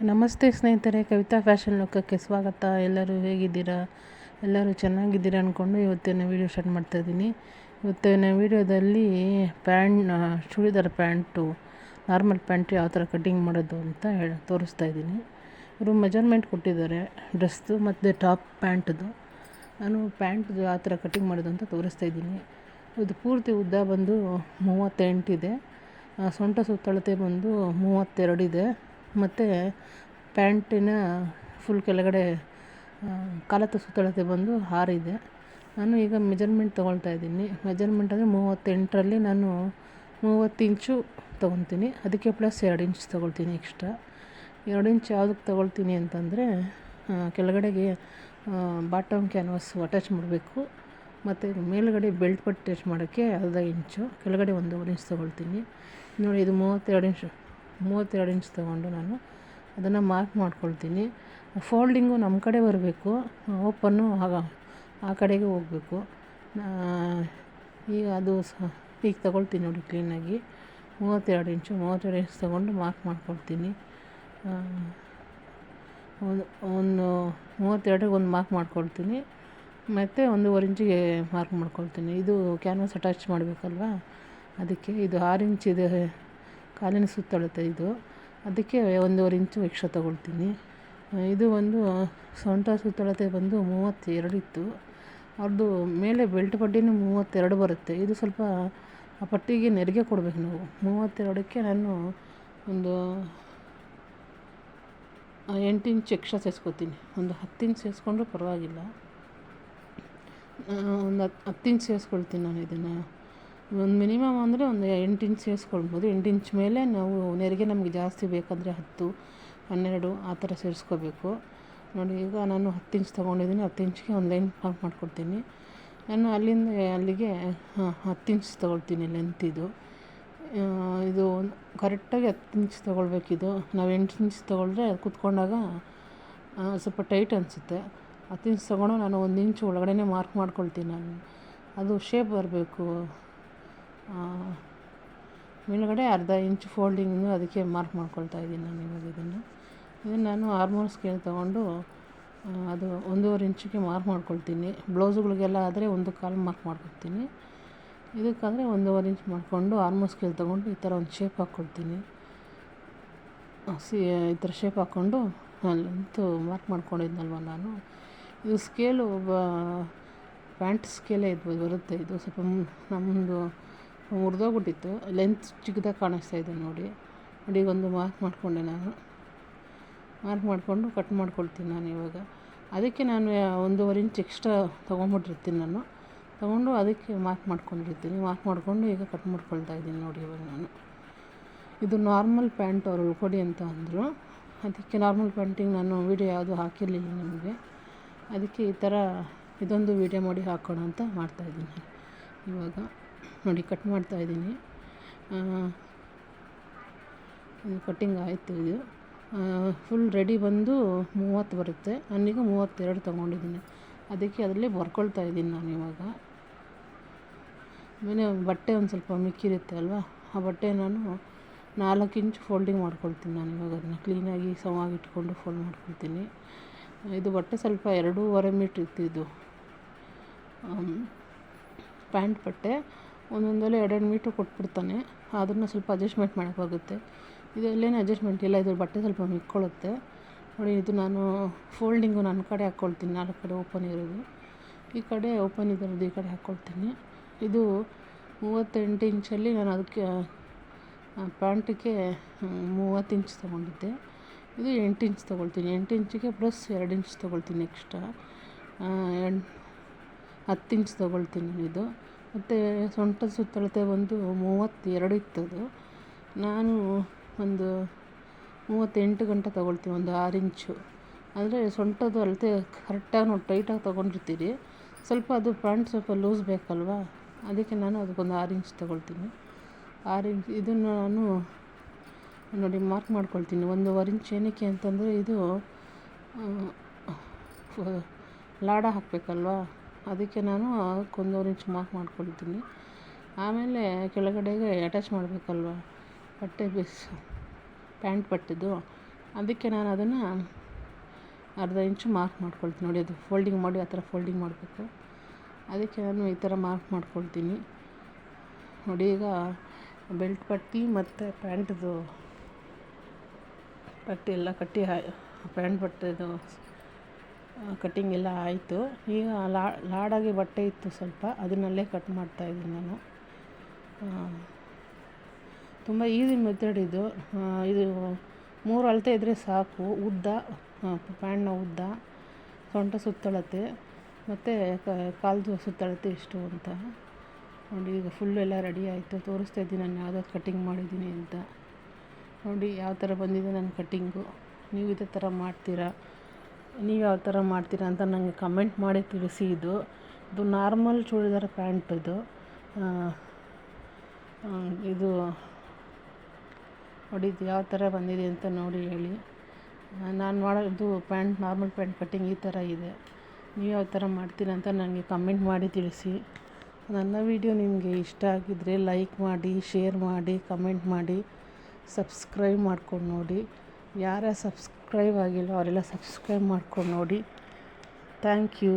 ನಮಸ್ತೆ ಸ್ನೇಹಿತರೆ, ಕವಿತಾ ಫ್ಯಾಷನ್ ಲೋಕಕ್ಕೆ ಸ್ವಾಗತ. ಎಲ್ಲರೂ ಹೇಗಿದ್ದೀರಾ? ಎಲ್ಲರೂ ಚೆನ್ನಾಗಿದ್ದೀರಾ ಅಂದ್ಕೊಂಡು ಇವತ್ತಿನ ವೀಡಿಯೋ ಸ್ಟಾರ್ಟ್ ಮಾಡ್ತಾಯಿದ್ದೀನಿ ಇವತ್ತಿನ ವೀಡಿಯೋದಲ್ಲಿ pant churidar pant normal pant ಯಾವ ಥರ ಕಟ್ಟಿಂಗ್ ಮಾಡೋದು ಅಂತ ಹೇಳಿ ತೋರಿಸ್ತಾ ಇದ್ದೀನಿ. ಇವರು ಮೆಜರ್ಮೆಂಟ್ ಕೊಟ್ಟಿದ್ದಾರೆ ಡ್ರೆಸ್ದು ಮತ್ತು ಟಾಪ್ ಪ್ಯಾಂಟ್ದು ನಾನು ಪ್ಯಾಂಟ್ದು ಯಾವ ಥರ ಕಟ್ಟಿಂಗ್ ಮಾಡೋದು ಅಂತ ತೋರಿಸ್ತಾ ಇದ್ದೀನಿ. ಇದು ಪೂರ್ತಿ ಉದ್ದ ಬಂದು ಮೂವತ್ತೆಂಟಿದೆ ಸೊಂಟ ಸುತ್ತಳತೆ ಬಂದು ಮೂವತ್ತೆರಡಿದೆ ಮತ್ತು ಪ್ಯಾಂಟಿನ ಫುಲ್ ಕೆಳಗಡೆ ಕಾಲತ್ತು ಸುತ್ತಳತೆ ಬಂದು ಹಾರಿದೆ. ನಾನು ಈಗ ಮೆಜರ್ಮೆಂಟ್ ತೊಗೊಳ್ತಾ ಇದ್ದೀನಿ. ಮೆಜರ್ಮೆಂಟ್ ಅಂದರೆ ಮೂವತ್ತೆಂಟರಲ್ಲಿ ನಾನು ಮೂವತ್ತು ಇಂಚು ತೊಗೊತೀನಿ ಅದಕ್ಕೆ ಪ್ಲಸ್ ಎರಡು ಇಂಚ್ ತೊಗೊಳ್ತೀನಿ ಎಕ್ಸ್ಟ್ರಾ. ಎರಡು ಇಂಚ್ ಯಾವುದಕ್ಕೆ ತೊಗೊಳ್ತೀನಿ ಅಂತಂದರೆ ಕೆಳಗಡೆಗೆ ಬಾಟಮ್ ಕ್ಯಾನ್ವಾಸ್ ಅಟ್ಯಾಚ್ ಮಾಡಬೇಕು. ಮತ್ತು ಮೇಲುಗಡೆ ಬೆಲ್ಟ್ ಪಟ್ಟಿ ಅಟ್ಯಾಚ್ ಮಾಡೋಕ್ಕೆ ಅರ್ಧ ಇಂಚು, ಕೆಳಗಡೆ ಒಂದೂವರೆ ಇಂಚ್ ತೊಗೊಳ್ತೀನಿ. ನೋಡಿ, ಇದು ಮೂವತ್ತೆರಡು ಇಂಚು. ಮೂವತ್ತೆರಡು ಇಂಚ್ ತೊಗೊಂಡು ನಾನು ಅದನ್ನು ಮಾರ್ಕ್ ಮಾಡ್ಕೊಳ್ತೀನಿ. ಫೋಲ್ಡಿಂಗು ನಮ್ಮ ಕಡೆ ಬರಬೇಕು, ಓಪನ್ನು ಆಗ ಆ ಕಡೆಗೆ ಹೋಗಬೇಕು. ಈಗ ಅದು ಸಹ ಈಗ ತೊಗೊಳ್ತೀನಿ ನೋಡಿ ಕ್ಲೀನಾಗಿ. ಮೂವತ್ತೆರಡು ಇಂಚು, ಮೂವತ್ತೆರಡು ಇಂಚ್ ತೊಗೊಂಡು ಮಾರ್ಕ್ ಮಾಡ್ಕೊಳ್ತೀನಿ. ಒಂದು ಒಂದು ಮೂವತ್ತೆರಡಿಗೆ ಒಂದು ಮಾರ್ಕ್ ಮಾಡ್ಕೊಳ್ತೀನಿ. ಮತ್ತು ಒಂದೂವರೆ ಇಂಚಿಗೆ ಮಾರ್ಕ್ ಮಾಡ್ಕೊಳ್ತೀನಿ. ಇದು ಕ್ಯಾನ್ವಾಸ್ ಅಟ್ಯಾಚ್ ಮಾಡಬೇಕಲ್ವಾ? ಅದಕ್ಕೆ ಇದು ಆರು ಇಂಚಿದೆ ಕಾಲಿನ ಸುತ್ತಳುತ್ತೆ ಇದು. ಅದಕ್ಕೆ ಒಂದೂವರೆ ಇಂಚು ಎಕ್ಸ್ಟ್ರಾ ತೊಗೊಳ್ತೀನಿ. ಇದು ಒಂದು ಸೊಂಟ ಸುತ್ತಳತೆ ಬಂದು ಮೂವತ್ತೆರಡು ಇತ್ತು. ಅವ್ರದ್ದು ಮೇಲೆ ಬೆಲ್ಟ್ ಪಟ್ಟಿನೂ ಮೂವತ್ತೆರಡು ಬರುತ್ತೆ. ಇದು ಸ್ವಲ್ಪ, ಆ, ಪಟ್ಟಿಗೆ ನೆರಿಗೆ ಕೊಡಬೇಕು ನಾವು. ಮೂವತ್ತೆರಡಕ್ಕೆ ನಾನು ಒಂದು ಎಂಟು ಇಂಚ್ ಎಕ್ಸ್ಟ್ರಾ ಸೇರಿಸ್ಕೊತೀನಿ. ಒಂದು ಹತ್ತು ಇಂಚ್ ಸೇರಿಸ್ಕೊಂಡ್ರೂ ಪರವಾಗಿಲ್ಲ. ಒಂದು ಹತ್ತು ಹತ್ತು ಇಂಚ್ ಸೇರಿಸ್ಕೊಳ್ತೀನಿ ನಾನು ಇದನ್ನು. ಒಂದು ಮಿನಿಮಮ್ ಅಂದರೆ ಒಂದು ಎಂಟು ಇಂಚ್ ಸೇರಿಸ್ಕೊಳ್ಬೋದು. ಎಂಟು ಇಂಚ್ ಮೇಲೆ ನಾವು ನೆರಿಗೆ ನಮಗೆ ಜಾಸ್ತಿ ಬೇಕಂದರೆ ಹತ್ತು, ಹನ್ನೆರಡು ಆ ಥರ ಸೇರಿಸ್ಕೋಬೇಕು. ನೋಡಿ, ಈಗ ನಾನು ಹತ್ತು ಇಂಚ್ ತೊಗೊಂಡಿದ್ದೀನಿ. ಹತ್ತು ಇಂಚ್ಗೆ ಒಂದು ಲೈನ್ ಮಾರ್ಕ್ ಮಾಡ್ಕೊಡ್ತೀನಿ. ನಾನು ಅಲ್ಲಿಂದ, ಅಲ್ಲಿಗೆ ಹತ್ತು ಇಂಚ್ ತೊಗೊಳ್ತೀನಿ ಲೆಂತಿದು ಇದು. ಇದು ಕರೆಕ್ಟಾಗಿ ಹತ್ತು ಇಂಚ್ ತೊಗೊಳ್ಬೇಕಿದು ನಾವು ಎಂಟು ಇಂಚ್ ತೊಗೊಂಡ್ರೆ ಕುತ್ಕೊಂಡಾಗ ಸ್ವಲ್ಪ ಟೈಟ್ ಅನಿಸುತ್ತೆ. ಹತ್ತು ಇಂಚ್ ತೊಗೊಂಡು ನಾನು ಒಂದು ಇಂಚ್ ಒಳಗಡೆ ಮಾರ್ಕ್ ಮಾಡ್ಕೊಳ್ತೀನಿ ನಾನು. ಅದು ಶೇಪ್ ಬರಬೇಕು. ಮೇಲುಗಡೆ ಅರ್ಧ ಇಂಚ್ ಫೋಲ್ಡಿಂಗು ಅದಕ್ಕೆ ಮಾರ್ಕ್ ಮಾಡ್ಕೊಳ್ತಾ ಇದ್ದೀನಿ ನಾನು ಇವಾಗ ಇದನ್ನು. ಇದನ್ನು ನಾನು ಆರ್ಮೋಲ್ ಸ್ಕೇಲ್ ತೊಗೊಂಡು ಅದು ಒಂದೂವರೆ ಇಂಚಿಗೆ ಮಾರ್ಕ್ ಮಾಡ್ಕೊಳ್ತೀನಿ. ಬ್ಲೌಸ್ಗಳಿಗೆಲ್ಲ ಆದರೆ ಒಂದು ಕಾಲು ಮಾರ್ಕ್ ಮಾಡ್ಕೊಳ್ತೀನಿ. ಇದಕ್ಕಾದರೆ ಒಂದೂವರೆ ಇಂಚ್ ಮಾಡಿಕೊಂಡು ಆರ್ಮೋಲ್ ಸ್ಕೇಲ್ ತೊಗೊಂಡು ಈ ಥರ ಒಂದು ಶೇಪ್ ಹಾಕ್ಕೊಳ್ತೀನಿ. ಸಿ, ಈ ಥರ ಶೇಪ್ ಹಾಕ್ಕೊಂಡು ಅಲ್ಲಂತೂ ಮಾರ್ಕ್ ಮಾಡ್ಕೊಂಡಿದ್ನಲ್ವ ನಾನು. ಇದು ಸ್ಕೇಲು ಪ್ಯಾಂಟ್ ಸ್ಕೇಲೇ ಇದು ಬರುತ್ತೆ ಇದು. ಸ್ವಲ್ಪ ನಮ್ಮದು ಮುರಿದೋಗ್ಬಿಟ್ಟಿತ್ತು. ಲೆಂತ್ ಚಿಕ್ಕದಾಗಿ ಕಾಣಿಸ್ತಾ ಇದೆ ನೋಡಿ. ನೋಡಿ, ಒಂದು ಮಾರ್ಕ್ ಮಾಡಿಕೊಂಡೆ ನಾನು. ಮಾರ್ಕ್ ಮಾಡಿಕೊಂಡು ಕಟ್ ಮಾಡ್ಕೊಳ್ತೀನಿ ನಾನು ಇವಾಗ. ಅದಕ್ಕೆ ನಾನು ಒಂದೂವರೆ ಇಂಚ್ ಎಕ್ಸ್ಟ್ರಾ ತೊಗೊಂಬಿಟ್ಟಿರ್ತೀನಿ ನಾನು. ತೊಗೊಂಡು ಅದಕ್ಕೆ ಮಾರ್ಕ್ ಮಾಡ್ಕೊಂಡಿರ್ತೀನಿ. ಮಾರ್ಕ್ ಮಾಡಿಕೊಂಡು ಈಗ ಕಟ್ ಮಾಡ್ಕೊಳ್ತಾ ಇದ್ದೀನಿ ನೋಡಿ ಇವಾಗ ನಾನು. ಇದು ನಾರ್ಮಲ್ ಪ್ಯಾಂಟ್ ಅವರು ಉಳ್ಕೊಡಿ ಅಂತ ಅಂದರು. ಅದಕ್ಕೆ ನಾರ್ಮಲ್ ಪ್ಯಾಂಟಿಗೆ ನಾನು ವೀಡಿಯೋ ಯಾವುದು ಹಾಕಿರಲಿಲ್ಲ ನಿಮಗೆ. ಅದಕ್ಕೆ ಈ ಥರ ಇದೊಂದು ವೀಡಿಯೋ ಮಾಡಿ ಹಾಕೋಣ ಅಂತ ಮಾಡ್ತಾಯಿದ್ದೀನಿ ಇವಾಗ. ನೋಡಿ ಕಟ್ ಮಾಡ್ತಾ ಇದ್ದೀನಿ. ಕಟ್ಟಿಂಗ್ ಆಯಿತು ಇದು. ಫುಲ್ ರೆಡಿ ಬಂದು ಮೂವತ್ತು ಬರುತ್ತೆ. ನಾನೀಗ ಮೂವತ್ತೆರಡು ತೊಗೊಂಡಿದ್ದೀನಿ. ಅದಕ್ಕೆ ಅದರಲ್ಲಿ ಬರ್ಕೊಳ್ತಾ ಇದ್ದೀನಿ ನಾನು ಇವಾಗ. ಆಮೇಲೆ ಬಟ್ಟೆ ಒಂದು ಸ್ವಲ್ಪ ಮಿಕ್ಕಿರುತ್ತೆ ಅಲ್ವಾ? ಆ ಬಟ್ಟೆ ನಾನು ನಾಲ್ಕು ಇಂಚ್ ಫೋಲ್ಡಿಂಗ್ ಮಾಡ್ಕೊಳ್ತೀನಿ ನಾನು ಇವಾಗ ಅದನ್ನು. ಕ್ಲೀನಾಗಿ ಸಮವಾಗಿ ಇಟ್ಕೊಂಡು ಫೋಲ್ಡ್ ಮಾಡ್ಕೊಳ್ತೀನಿ. ಇದು ಬಟ್ಟೆ ಸ್ವಲ್ಪ ಎರಡೂವರೆ ಮೀಟ್ರ್ ಇತ್ತು ಇದು. ಪ್ಯಾಂಟ್ ಬಟ್ಟೆ. ಒಂದೊಂದರಲ್ಲಿ ಎರಡೆರಡು ಮೀಟ್ರ್ ಕೊಟ್ಬಿಡ್ತಾನೆ. ಅದನ್ನು ಸ್ವಲ್ಪ ಅಡ್ಜಸ್ಟ್ಮೆಂಟ್ ಮಾಡೋಕ್ಕಾಗುತ್ತೆ ಇದು ಎಲ್ಲೇನು ಅಡ್ಜಸ್ಟ್ಮೆಂಟ್ ಇಲ್ಲ ಇದ್ರ ಬಟ್ಟೆ ಸ್ವಲ್ಪ ಮಿಕ್ಕೊಳ್ಳುತ್ತೆ. ನೋಡಿ, ಇದು ನಾನು ಫೋಲ್ಡಿಂಗು ನನ್ನ ಕಡೆ ಹಾಕ್ಕೊಳ್ತೀನಿ, ನಾಲ್ಕು ಕಡೆ ಓಪನ್ ಇರೋದು. ಈ ಕಡೆ ಓಪನ್ ಇರೋದು ಈ ಕಡೆ ಹಾಕ್ಕೊಳ್ತೀನಿ. ಇದು ಮೂವತ್ತೆಂಟು ಇಂಚಲ್ಲಿ ನಾನು ಅದಕ್ಕೆ ಪ್ಯಾಂಟಿಗೆ ಮೂವತ್ತು ಇಂಚ್ ತೊಗೊಂಡಿದ್ದೆ. ಇದು ಎಂಟು ಇಂಚ್ ತೊಗೊಳ್ತೀನಿ. ಎಂಟು ಇಂಚಿಗೆ ಪ್ಲಸ್ ಎರಡು ಇಂಚ್ ತೊಗೊಳ್ತೀನಿ ಎಕ್ಸ್ಟ್ರಾ ಹತ್ತು ಇಂಚ್ ತೊಗೊಳ್ತೀನಿ ಇದು. ಮತ್ತು ಸೊಂಟದ ಸುತ್ತಳತೆ ಬಂದು ಮೂವತ್ತೆರಡು ಇತ್ತದು. ನಾನು ಒಂದು ಮೂವತ್ತೆಂಟು ಗಂಟೆ ತೊಗೊಳ್ತೀನಿ, ಒಂದು ಆರು ಇಂಚು. ಅಂದರೆ ಸೊಂಟದ ಅಳತೆ ಕರೆಕ್ಟಾಗಿ ನಾವು ಟೈಟಾಗಿ ತೊಗೊಂಡಿರ್ತೀರಿ. ಸ್ವಲ್ಪ ಅದು ಪ್ಯಾಂಟ್ ಸ್ವಲ್ಪ ಲೂಸ್ ಬೇಕಲ್ವಾ? ಅದಕ್ಕೆ ನಾನು ಅದಕ್ಕೊಂದು ಆರು ಇಂಚ್ ತೊಗೊಳ್ತೀನಿ. ಆರು ಇಂಚ್ ಇದನ್ನು ನಾನು ನೋಡಿ ಮಾರ್ಕ್ ಮಾಡ್ಕೊಳ್ತೀನಿ. ಒಂದೂವರೆ ಇಂಚ್ ಏನಕ್ಕೆ ಅಂತಂದರೆ ಇದು ಲಾಡ ಹಾಕಬೇಕಲ್ವಾ? ಅದಕ್ಕೆ ನಾನು ಒಂದೂವರೆ ಇಂಚ್ ಮಾರ್ಕ್ ಮಾಡ್ಕೊಳ್ತೀನಿ ಆಮೇಲೆ ಕೆಳಗಡೆಗೆ ಅಟ್ಯಾಚ್ ಮಾಡಬೇಕಲ್ವ? ಬಟ್ಟೆ ಬೇಸ್, ಪ್ಯಾಂಟ್ ಬಟ್ಟೆದು. ಅದಕ್ಕೆ ನಾನು ಅದನ್ನು ಅರ್ಧ ಇಂಚು ಮಾರ್ಕ್ ಮಾಡ್ಕೊಳ್ತೀನಿ. ನೋಡಿ, ಅದು ಫೋಲ್ಡಿಂಗ್ ಮಾಡಿ, ಆ ಥರ ಫೋಲ್ಡಿಂಗ್ ಮಾಡಬೇಕು. ಅದಕ್ಕೆ ನಾನು ಈ ಥರ ಮಾರ್ಕ್ ಮಾಡ್ಕೊಳ್ತೀನಿ. ನೋಡಿ, ಈಗ ಬೆಲ್ಟ್ ಪಟ್ಟಿ ಮತ್ತು ಪ್ಯಾಂಟ್ದು ಪಟ್ಟಿ ಎಲ್ಲ ಕಟ್ಟಿ ಪ್ಯಾಂಟ್ ಬಟ್ಟೆದು ಕಟ್ಟಿಂಗ್ ಎಲ್ಲ ಆಯಿತು. ಈಗ ಲಾಡಾಗಿ ಬಟ್ಟೆ ಇತ್ತು ಸ್ವಲ್ಪ, ಅದನ್ನಲ್ಲೇ ಕಟ್ ಮಾಡ್ತಾಯಿದ್ದೀನಿ ನಾನು. ತುಂಬ ಈಸಿ ಮೆಥಡ್ ಇದು. ಇದು ಮೂರು ಅಳತೆ ಇದ್ದರೆ ಸಾಕು. ಉದ್ದ ಪ್ಯಾಂಟ್ನ ಉದ್ದ, ಸೊಂಟ ಸುತ್ತಳತೆ, ಮತ್ತು ಕಾಲ್ದು ಸುತ್ತಳತೆ ಇಷ್ಟು ಅಂತ. ನೋಡಿ, ಈಗ ಫುಲ್ ಎಲ್ಲ ರೆಡಿ ಆಯಿತು. ತೋರಿಸ್ತಾ ಇದ್ದೀನಿ ನಾನು ಯಾವುದಾದ್ರು ಕಟ್ಟಿಂಗ್ ಮಾಡಿದ್ದೀನಿ ಅಂತ. ನೋಡಿ, ಯಾವ ಥರ ಬಂದಿದೆ ನನ್ನ ಕಟ್ಟಿಂಗು ನೀವು ಇದೇ ಥರ ಮಾಡ್ತೀರಾ? ನೀವು ಯಾವ ಥರ ಮಾಡ್ತೀರಾ ಅಂತ ನನಗೆ ಕಮೆಂಟ್ ಮಾಡಿ ತಿಳಿಸಿ ಇದು. ಇದು ನಾರ್ಮಲ್ ಚೂಡಿದಾರ ಪ್ಯಾಂಟ್ ಇದು. ಇದು ನೋಡಿ ಯಾವ ಥರ ಬಂದಿದೆ ಅಂತ ನೋಡಿ ಹೇಳಿ. ನಾನು ಮಾಡೋದು ಪ್ಯಾಂಟ್ ನಾರ್ಮಲ್ ಪ್ಯಾಂಟ್ ಕಟ್ಟಿಂಗ್ ಈ ಥರ ಇದೆ. ನೀವು ಯಾವ ಥರ ಮಾಡ್ತೀರಾ ಅಂತ ನನಗೆ ಕಮೆಂಟ್ ಮಾಡಿ ತಿಳಿಸಿ. ನನ್ನ ವಿಡಿಯೋ ನಿಮಗೆ ಇಷ್ಟ ಆಗಿದ್ದರೆ ಲೈಕ್ ಮಾಡಿ ಶೇರ್ ಮಾಡಿ ಕಮೆಂಟ್ ಮಾಡಿ ಸಬ್ಸ್ಕ್ರೈಬ್ ಮಾಡ್ಕೊಂಡು ನೋಡಿ. ಯಾರ ಯಾರ್ಯಾರು ಸಬ್ಸ್ಕ್ರೈಬ್ ಆಗಿಲ್ಲ ಅವರೆಲ್ಲ ಸಬ್ಸ್ಕ್ರೈಬ್ ಮಾಡ್ಕೊಂಡು ನೋಡಿ. Thank you